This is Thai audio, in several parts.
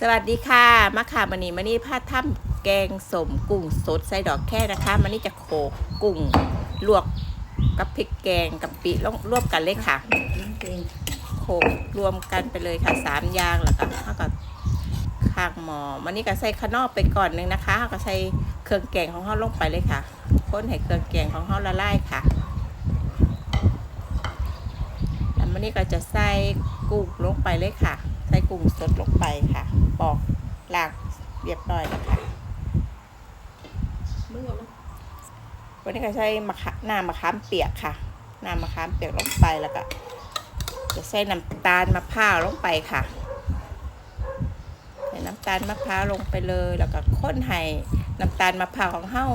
สวัสดีค่ะมาค่ะมันนี้มันนี่พาถ้ำแกงสมกุ้งสดใส่ดอกแค่นะคะมันนี่จะโขกกุ้งลวกกับพริกแกงกับปิลงรวมกันเลยค่ะโขกรวมกันไปเลยค่ะสามอย่างแล้วก็เท่ากับข้างหมอมันนี่ก็ใส่ขนอกไปก่อนหนึงนะคะเฮาก็ใส่เครื่องแกงของเขาลงไปเลยค่ะค้นให้เครื่องแกงของเขาละลายค่ะแล้วมันนี่ก็จะใส่กุ้งลงไปเลยค่ะ ใส่กุ้งสดลงไปค่ะ ปอกหลากเรียบร้อยแล้วค่ะวันนี้ก็ใช้มะขามน้ำมะขามเปียกค่ะน้ำมะขามเปียกลงไปแล้วก็จะใส่น้ำตาลมะพร้าวลงไปค่ะใส่น้ำตาลมะพร้าวลงไปเลย แล้วก็ค้นให้น้ำตาลมะพร้าวของเฮา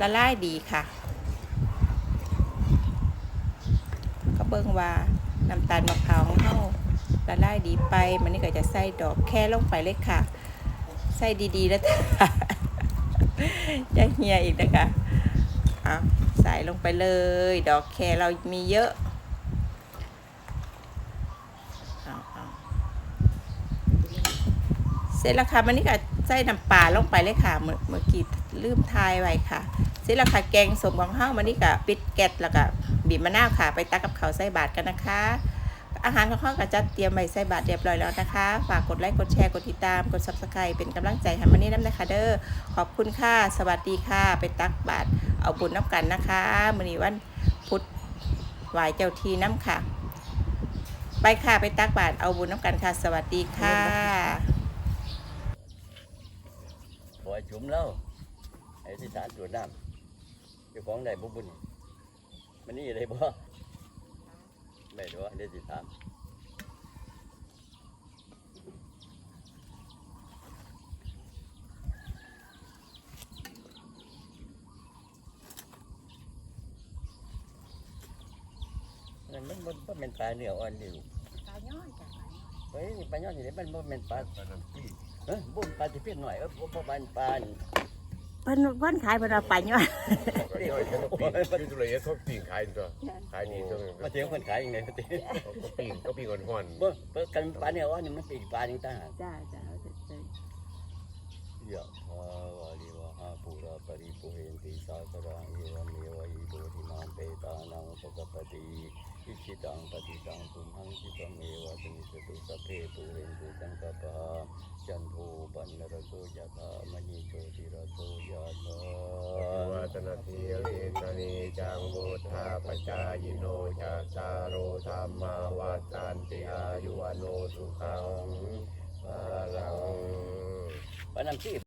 ละลายดีค่ะ ก็เบิ่งว่าน้ำตาลมะพร้าวของเฮา ละลายดีไป มันนี่ก็จะใส่ดอกแค่ลงไปเลยค่ะ ใส่ดีๆแล้วจะเฮียอีกนะคะเอาใส่ลงไปเลย ดอกแครเรามีเยอะเอาเอาเสร็จแล้วค่ะมันนี่ก็ใส่น้ำปลาลงไปเลยค่ะ เมื่อเมื่อกี้ลืมทายไว้ค่ะ เสร็จแล้วค่ะแกงสมของเฮ้ามันนี่ก็ปิดแก๊สแล้วก็บีบมะนาวค่ะ ไปตักกับเขาใส่บาตรกันนะคะ อาหารของเขาก็จัดเตรียมไว้ใส่บาตรเรียบร้อยแล้วนะคะ ฝากกดไลค์กดแชร์กดติดตามกด subscribe เป็นกำลังใจให้มันนี่น้ำนะคะเด้อขอบคุณค่ะ สวัสดีค่ะ ไปตักบาตรเอาบุญน้ำกันนะคะมื้อนี้วันพุธไหวเจ้าทีน้ำค่ะ ไปค่ะไปตักบาตรเอาบุญน้ำกันค่ะ สวัสดีค่ะปล่อยชุมแล้วไอ้ที่สารตรวจน้ำเจ้าของได้บุบุญมันนี่ได้บ่ ไม่รู้ได้สิถามมันมันมันมันเป็นปลาเนื้ออ่อนดิวปลาย้อนจ้ะเฮ้ยปลาย้อนนี่มันมันเป็นปลาเอ้ยบุญปลาที่เพี้ยนหน่อยเออบ่บ่ปลาปลา เพิ่นเพิ่นขายเพิ่นเอาปลาย้อนก็ย่อยเขาก็ปีนอยู่ตุเลยเขาปีนขายตัวขายดีตัวนึงมาเที่ยวคนขายยังไงก็ตีก็ปีนก็ปีนก่อนก่อนเบิ่งเบิ่งกันปลาเนี่ยว่านี่มันเป็นปลาจริงต่างหากจ้าจ้ายะภาวาลิวะหาปุระปริปุเรนติสาสรังเอวเมวะอิโตทินังเปตานังปะกปปติอิชิตังปฏิตังตุมหังคิปะเมวะสมิสตุสัพเพปุเรนตุสังกปะจันโท ปันนรโสยะธามณีโชติระโสยะธาวัฒนทีเรนนีจังบุทธาปจายโนจัตตารโอธรรมาวัฏันติอายุวโนสุขังพลังปลาน้ำชี